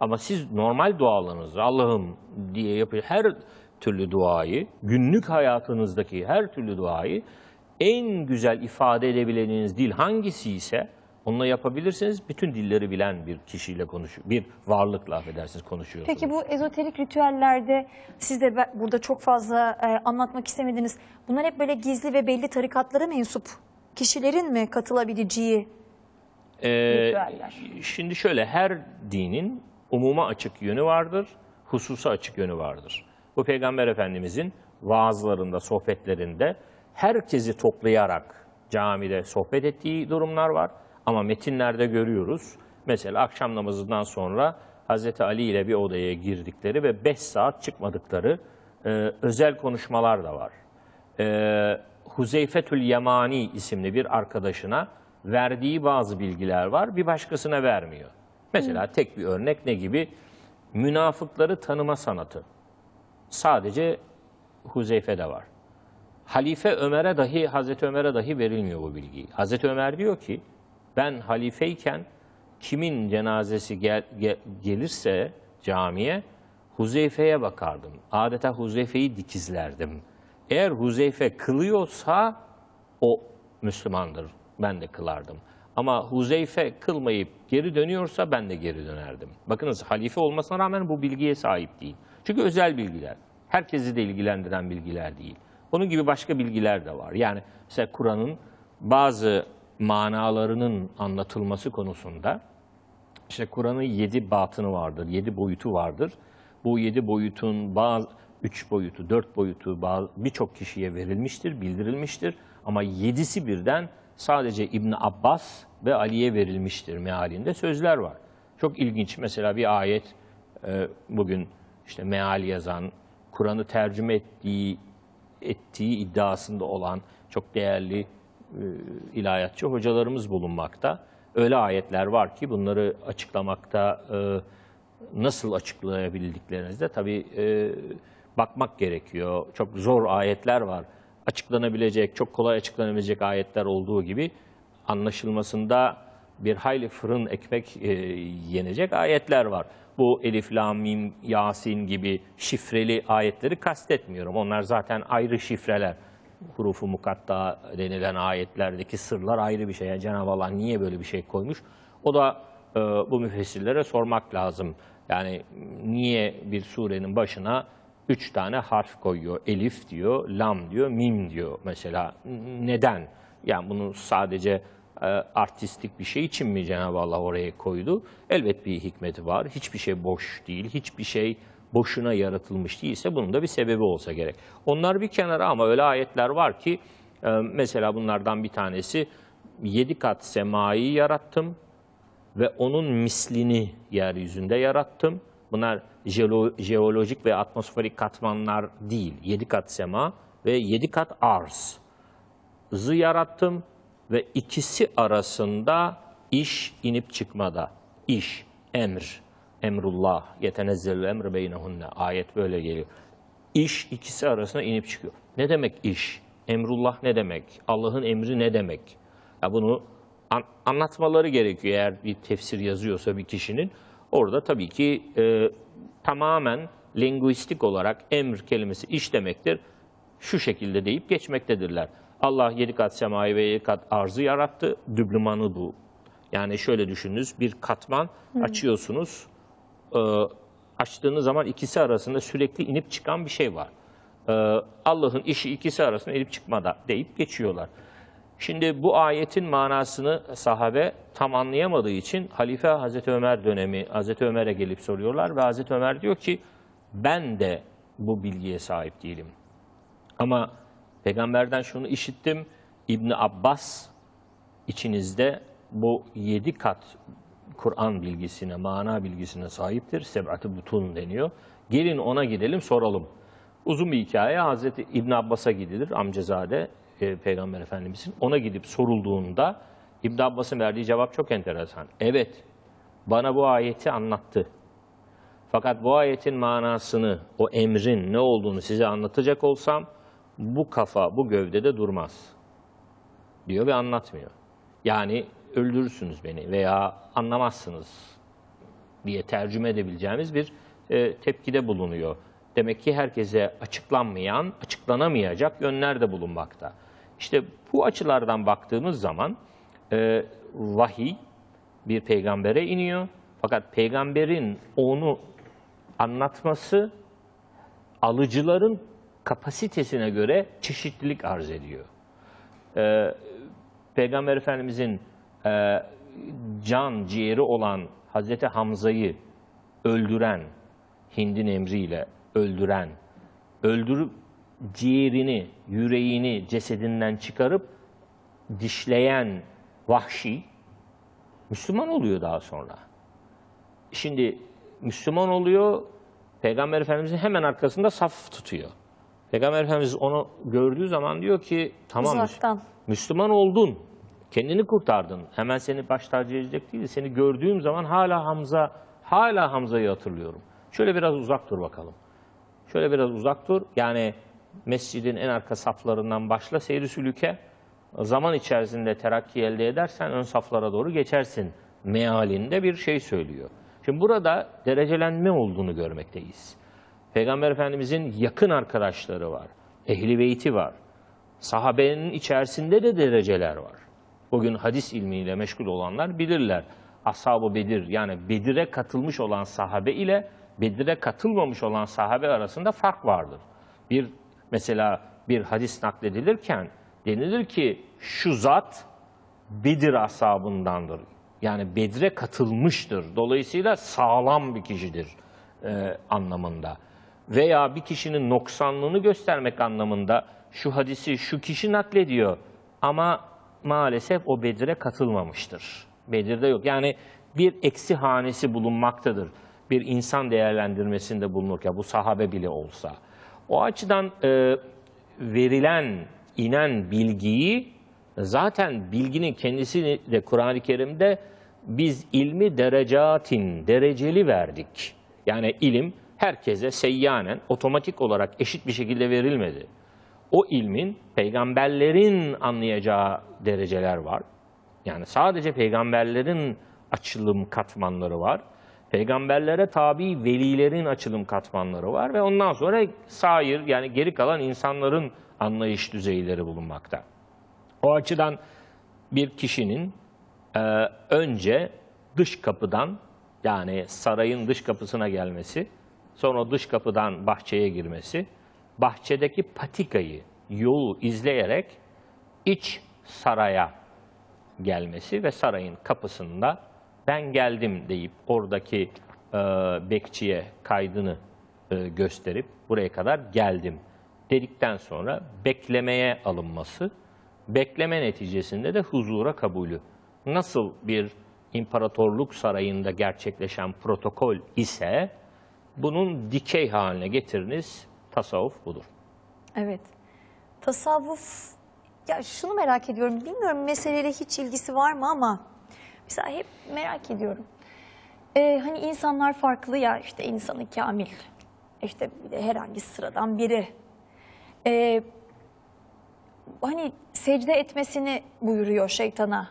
Ama siz normal dualarınızı Allah'ım diye yapıyor her türlü duayı, günlük hayatınızdaki her türlü duayı en güzel ifade edebileceğiniz dil hangisi ise onunla yapabilirsiniz. Bütün dilleri bilen bir kişiyle konuşuyor, bir varlıkla affedersiniz konuşuyorsunuz. Peki bu ezoterik ritüellerde siz de burada çok fazla e, anlatmak istemediniz. Bunlar hep böyle gizli ve belli tarikatlara mensup kişilerin mi katılabileceği? Ee, ritüeller. şimdi şöyle her dinin umuma açık yönü vardır, hususa açık yönü vardır. Bu Peygamber Efendimizin vaazlarında, sohbetlerinde herkesi toplayarak camide sohbet ettiği durumlar var. Ama metinlerde görüyoruz. Mesela akşam namazından sonra Hazreti Ali ile bir odaya girdikleri ve 5 saat çıkmadıkları e, özel konuşmalar da var e, Huzeyfetül Yemani isimli bir arkadaşına verdiği bazı bilgiler var. Bir başkasına vermiyor. Mesela tek bir örnek ne gibi? Münafıkları tanıma sanatı. Sadece Huzeyfe'de var. Halife Ömer'e dahi, Hazreti Ömer'e dahi verilmiyor bu bilgi. Hazreti Ömer diyor ki, ben halifeyken kimin cenazesi gel- ge- gelirse camiye, Huzeyfe'ye bakardım. Adeta Huzeyfe'yi dikizlerdim. Eğer Huzeyfe kılıyorsa o Müslümandır. Ben de kılardım. Ama Huzeyfe kılmayıp geri dönüyorsa ben de geri dönerdim. Bakınız halife olmasına rağmen bu bilgiye sahip değil. Çünkü özel bilgiler. Herkesi de ilgilendiren bilgiler değil. Onun gibi başka bilgiler de var. Yani mesela Kur'an'ın bazı manalarının anlatılması konusunda işte Kur'an'ın yedi batını vardır, yedi boyutu vardır. Bu yedi boyutun bazı üç boyutu, dört boyutu bazı- birçok kişiye verilmiştir, bildirilmiştir. Ama yedisi birden sadece İbn Abbas ve Ali'ye verilmiştir mealinde sözler var. Çok ilginç. Mesela bir ayet e, bugün işte meal yazan, Kur'an'ı tercüme ettiği ettiği iddiasında olan çok değerli e, ilahiyatçı hocalarımız bulunmakta. Öyle ayetler var ki bunları açıklamakta e, nasıl açıklayabildiklerinize tabii e, bakmak gerekiyor. Çok zor ayetler var. Açıklanabilecek, çok kolay açıklanabilecek ayetler olduğu gibi anlaşılmasında bir hayli fırın ekmek e, yenecek ayetler var. Bu Elif, Lam, Yasin gibi şifreli ayetleri kastetmiyorum. Onlar zaten ayrı şifreler. Hurufu mukatta denilen ayetlerdeki sırlar ayrı bir şey. Yani Cenab-ı Allah niye böyle bir şey koymuş? O da e, bu müfessirlere sormak lazım. Yani niye bir surenin başına üç tane harf koyuyor? Elif diyor, lam diyor, mim diyor mesela. Neden? Yani bunu sadece e, artistik bir şey için mi Cenab-ı Allah oraya koydu? Elbet bir hikmeti var. Hiçbir şey boş değil. Hiçbir şey boşuna yaratılmış değilse bunun da bir sebebi olsa gerek. Onlar bir kenara ama öyle ayetler var ki e, mesela bunlardan bir tanesi yedi kat semayı yarattım ve onun mislini yeryüzünde yarattım. Bunlar jeolo- jeolojik ve atmosferik katmanlar değil. Yedi kat sema ve yedi kat arz zı yarattım ve ikisi arasında iş inip çıkmada. İş, emr, emrullah, yetenezzelü emr beynehunne. Ayet böyle geliyor. İş ikisi arasında inip çıkıyor. Ne demek iş? Emrullah ne demek? Allah'ın emri ne demek? Ya bunu an- anlatmaları gerekiyor eğer bir tefsir yazıyorsa bir kişinin. Orada tabii ki e, tamamen linguistik olarak emr kelimesi iş demektir şu şekilde deyip geçmektedirler. Allah yedi kat semayı ve yedi kat arzı yarattı. Düblümanı bu. Yani şöyle düşününüz bir katman açıyorsunuz. Ee, açtığınız zaman ikisi arasında sürekli inip çıkan bir şey var. Ee, Allah'ın işi ikisi arasında inip çıkmada deyip geçiyorlar. Şimdi bu ayetin manasını sahabe tam anlayamadığı için Halife Hazreti Ömer dönemi Hazreti Ömer'e gelip soruyorlar ve Hazreti Ömer diyor ki ben de bu bilgiye sahip değilim. Ama peygamberden şunu işittim. İbni Abbas içinizde bu yedi kat Kur'an bilgisine, mana bilgisine sahiptir. Seb'at-ı butun deniyor. Gelin ona gidelim soralım. Uzun bir hikaye. Hazreti İbn Abbas'a gidilir. Amcazade e, Peygamber Efendimizin. Ona gidip sorulduğunda İbn Abbas'ın verdiği cevap çok enteresan. Evet, bana bu ayeti anlattı. Fakat bu ayetin manasını, o emrin ne olduğunu size anlatacak olsam bu kafa, bu gövdede durmaz. Diyor ve anlatmıyor. Yani öldürürsünüz beni veya anlamazsınız diye tercüme edebileceğimiz bir e, tepkide bulunuyor. Demek ki herkese açıklanmayan, açıklanamayacak yönler de bulunmakta. İşte bu açılardan baktığımız zaman e, vahiy bir peygambere iniyor. Fakat peygamberin onu anlatması alıcıların kapasitesine göre çeşitlilik arz ediyor. Ee, Peygamber Efendimizin e, can ciğeri olan Hazreti Hamza'yı öldüren, Hind'in emriyle öldüren, öldürüp ciğerini, yüreğini cesedinden çıkarıp dişleyen vahşi Müslüman oluyor daha sonra. Şimdi Müslüman oluyor, Peygamber Efendimizin hemen arkasında saf tutuyor. Peygamber Efendimiz onu gördüğü zaman diyor ki tamam Uzaktan. Müslüman oldun, kendini kurtardın. Hemen seni baş tacı edecek değil. Seni gördüğüm zaman hala Hamza, hala Hamza'yı hatırlıyorum. Şöyle biraz uzak dur bakalım. Şöyle biraz uzak dur. Yani mescidin en arka saflarından başla seyri sülüke. Zaman içerisinde terakki elde edersen ön saflara doğru geçersin. Mealinde bir şey söylüyor. Şimdi burada derecelenme olduğunu görmekteyiz. Peygamber Efendimizin yakın arkadaşları var. Ehli beyti var. Sahabenin içerisinde de dereceler var. Bugün hadis ilmiyle meşgul olanlar bilirler. Ashab-ı Bedir yani Bedir'e katılmış olan sahabe ile Bedir'e katılmamış olan sahabe arasında fark vardır. Bir mesela bir hadis nakledilirken denilir ki şu zat Bedir ashabındandır. Yani Bedir'e katılmıştır. Dolayısıyla sağlam bir kişidir e, anlamında. Veya bir kişinin noksanlığını göstermek anlamında şu hadisi şu kişi naklediyor ama maalesef o Bedir'e katılmamıştır. Bedir'de yok. Yani bir eksi hanesi bulunmaktadır. Bir insan değerlendirmesinde bulunurken bu sahabe bile olsa. O açıdan e, verilen, inen bilgiyi zaten bilginin kendisini de Kur'an-ı Kerim'de biz ilmi derecatin, dereceli verdik. Yani ilim herkese seyyanen, otomatik olarak eşit bir şekilde verilmedi. O ilmin peygamberlerin anlayacağı dereceler var. Yani sadece peygamberlerin açılım katmanları var. Peygamberlere tabi velilerin açılım katmanları var ve ondan sonra sair yani geri kalan insanların anlayış düzeyleri bulunmakta. O açıdan bir kişinin e, önce dış kapıdan yani sarayın dış kapısına gelmesi, sonra dış kapıdan bahçeye girmesi, bahçedeki patikayı, yolu izleyerek iç saraya gelmesi ve sarayın kapısında ben geldim deyip oradaki e, bekçiye kaydını e, gösterip buraya kadar geldim dedikten sonra beklemeye alınması, bekleme neticesinde de huzura kabulü. Nasıl bir imparatorluk sarayında gerçekleşen protokol ise bunun dikey haline getiriniz tasavvuf budur. Evet. Tasavvuf, ya şunu merak ediyorum. Bilmiyorum meseleyle hiç ilgisi var mı ama mesela hep merak ediyorum. Ee, hani insanlar farklı ya işte insanı kamil. İşte herhangi sıradan biri. Ee, hani secde etmesini buyuruyor şeytana.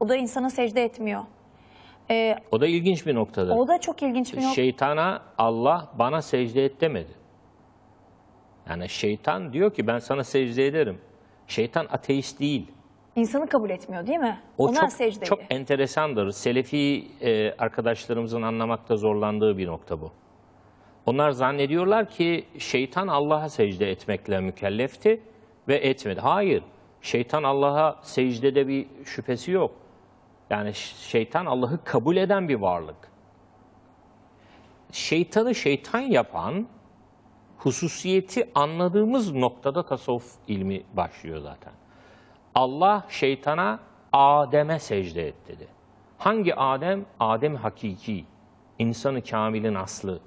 O da insana secde etmiyor. Ee, O da ilginç bir noktadır. o da çok ilginç bir nokta. Şeytana Allah bana secde et demedi. Yani şeytan diyor ki ben sana secde ederim. Şeytan ateist değil. İnsanı kabul etmiyor değil mi? O Ona çok, secdeyi. çok enteresandır. Selefi e, arkadaşlarımızın anlamakta zorlandığı bir nokta bu. Onlar zannediyorlar ki şeytan Allah'a secde etmekle mükellefti ve etmedi. Hayır, şeytan Allah'a secdede bir şüphesi yok. Yani şeytan Allah'ı kabul eden bir varlık. Şeytanı şeytan yapan hususiyeti anladığımız noktada tasavvuf ilmi başlıyor zaten. Allah şeytana Adem'e secde et dedi. Hangi Adem? Adem hakiki, insanı kamilin aslı.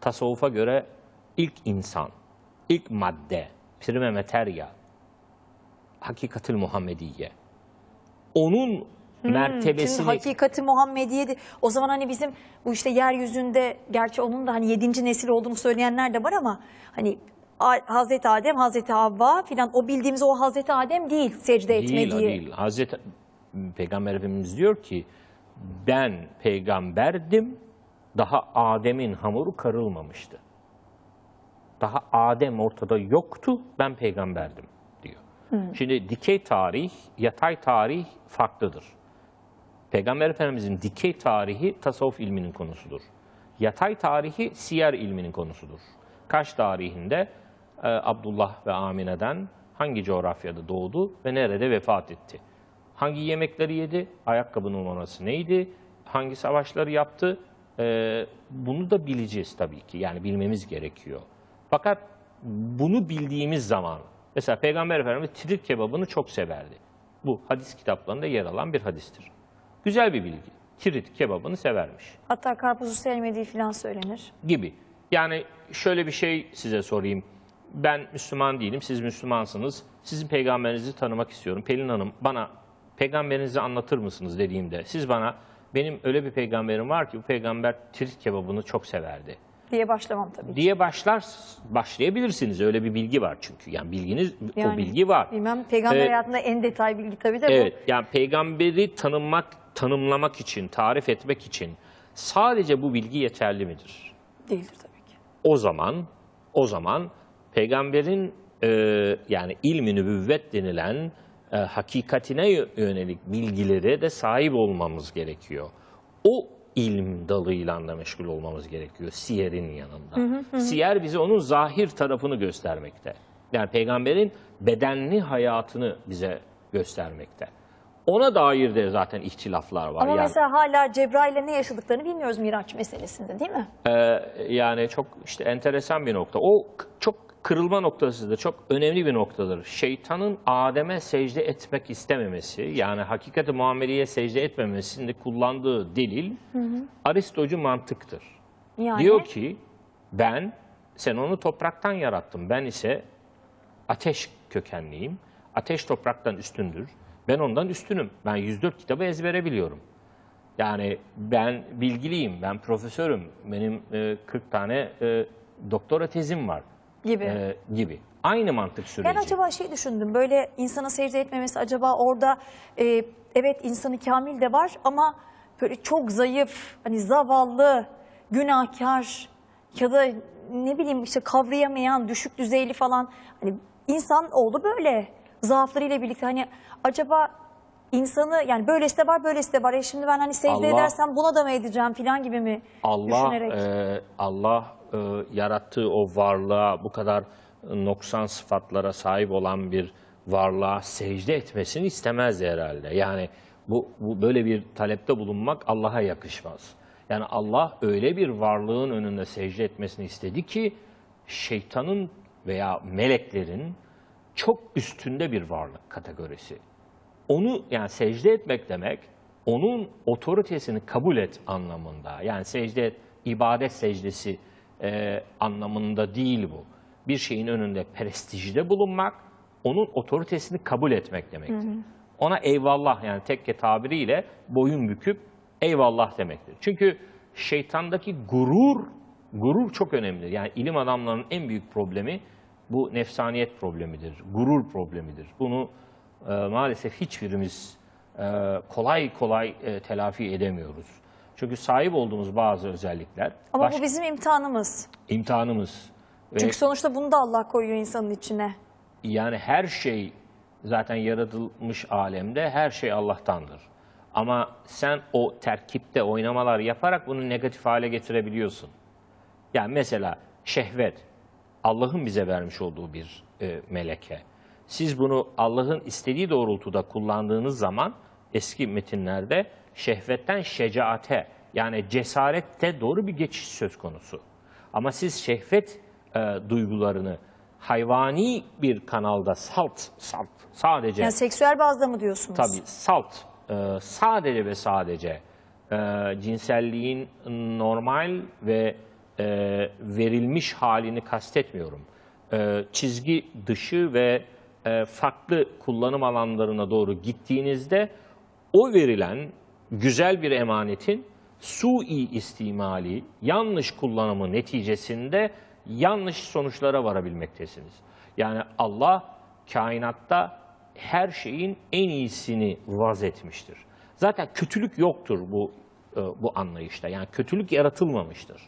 Tasavvufa göre ilk insan, ilk madde, prime materia, hakikatil Muhammediye. Onun mertebesini... Şimdi hakikati Muhammediye de- o zaman hani bizim bu işte yeryüzünde gerçi onun da hani yedinci nesil olduğunu söyleyenler de var ama hani Hazreti Adem, Hazreti Havva filan o bildiğimiz o Hazreti Adem değil secde etmediği. Değil, o değil. Hazreti Peygamber Efendimiz diyor ki ben peygamberdim daha Adem'in hamuru karılmamıştı. Daha Adem ortada yoktu, ben peygamberdim diyor. Şimdi dikey tarih, yatay tarih farklıdır. Peygamber Efendimizin dikey tarihi tasavvuf ilminin konusudur. Yatay tarihi siyer ilminin konusudur. Kaş tarihinde e, Abdullah ve Amine'den hangi coğrafyada doğdu ve nerede vefat etti? Hangi yemekleri yedi? Ayakkabı numarası neydi? Hangi savaşları yaptı? E, bunu da bileceğiz tabii ki. Yani bilmemiz gerekiyor. Fakat bunu bildiğimiz zaman, mesela Peygamber Efendimiz tirit kebabını çok severdi. Bu hadis kitaplarında yer alan bir hadistir. Güzel bir bilgi. Tirit kebabını severmiş Hatta karpuzu sevmediği falan söylenir. gibi. Yani şöyle bir şey size sorayım. Ben Müslüman değilim, siz Müslümansınız. Sizin peygamberinizi tanımak istiyorum. Pelin Hanım bana peygamberinizi anlatır mısınız dediğimde siz bana benim öyle bir peygamberim var ki bu peygamber tirit kebabını çok severdi Diye başlamam tabii. diye başlar başlayabilirsiniz. Öyle bir bilgi var çünkü. Yani bilginiz o Yani bilgi var. Bilmem peygamber Evet. hayatında en detay bilgi tabii de Evet, yani peygamberi tanımak, tanımlamak için, tarif etmek için sadece bu bilgi yeterli midir? bu değildir tabii ki. O zaman, o zaman peygamberin e, yani ilmi nübüvvet denilen e, hakikatine yö- yönelik bilgilere de sahip olmamız gerekiyor. O ilim dalıyla da meşgul olmamız gerekiyor siyerin yanında. Siyer bize onun zahir tarafını göstermekte. Yani peygamberin bedenli hayatını bize göstermekte. Ona dair de zaten ihtilaflar var. Ama yani, mesela hala Cebrail'le ne yaşadıklarını bilmiyoruz Miraç meselesinde değil mi? Ee, yani çok işte enteresan bir nokta. O çok kırılma noktasıdır. Çok önemli bir noktadır. Şeytanın Adem'e secde etmek istememesi, yani hakikati Muhammediye secde etmemesinde kullandığı delil Aristocu mantıktır. Yani Diyor ki ben sen onu topraktan yarattım. Ben ise ateş kökenliyim. Ateş topraktan üstündür. Ben ondan üstünüm. Ben 104 kitabı ezbere biliyorum. Yani ben bilgiliyim, ben profesörüm. Benim e, 40 tane e, doktora tezim var gibi. e, gibi. Aynı mantık süreci. Ben acaba şey düşündüm böyle insana secde etmemesi acaba orada e, evet insanı kamil de var ama böyle çok zayıf hani zavallı günahkar ya da ne bileyim işte kavrayamayan düşük düzeyli falan hani insan oldu böyle zaaflarıyla birlikte hani acaba insanı yani böylesi de var böylesi de var. E şimdi ben hani secde Allah- edersem buna da mı edeceğim falan gibi mi Allah düşünerek. e, Allah e, yarattığı o varlığa bu kadar noksan sıfatlara sahip olan bir varlığa secde etmesini istemezdi herhalde. Yani bu, bu böyle bir talepte bulunmak Allah'a yakışmaz. Yani Allah öyle bir varlığın önünde secde etmesini istedi ki şeytanın veya meleklerin çok üstünde bir varlık kategorisi onu yani secde etmek demek onun otoritesini kabul et anlamında. Yani secde et, ibadet secdesi e, anlamında değil bu. Bir şeyin önünde prestijde bulunmak, onun otoritesini kabul etmek demektir. Ona eyvallah yani tekke tabiriyle boyun büküp eyvallah demektir. Çünkü şeytandaki gurur, gurur çok önemli. Yani ilim adamlarının en büyük problemi bu nefsaniyet problemidir, gurur problemidir. Bunu e, maalesef hiçbirimiz e, kolay kolay e, telafi edemiyoruz. Çünkü sahip olduğumuz bazı özellikler Ama baş- bu bizim imtihanımız. imtihanımız ve Çünkü sonuçta bunu da Allah koyuyor insanın içine. yani her şey zaten yaratılmış alemde her şey Allah'tandır. Ama sen o terkipte oynamalar yaparak bunu negatif hale getirebiliyorsun. Yani mesela şehvet Allah'ın bize vermiş olduğu bir e, meleke. Siz bunu Allah'ın istediği doğrultuda kullandığınız zaman eski metinlerde şehvetten şecaate yani cesarette doğru bir geçiş söz konusu. Ama siz şehvet e, duygularını hayvani bir kanalda salt salt sadece Yani seksüel bazda mı diyorsunuz? Tabii salt, e, sadece ve sadece e, cinselliğin normal ve e, verilmiş halini kastetmiyorum. E, çizgi dışı ve farklı kullanım alanlarına doğru gittiğinizde o verilen güzel bir emanetin sui istimali, yanlış kullanımı neticesinde yanlış sonuçlara varabilmektesiniz. Yani Allah kainatta her şeyin en iyisini vaz etmiştir. Zaten kötülük yoktur bu e, bu anlayışta. Yani kötülük yaratılmamıştır.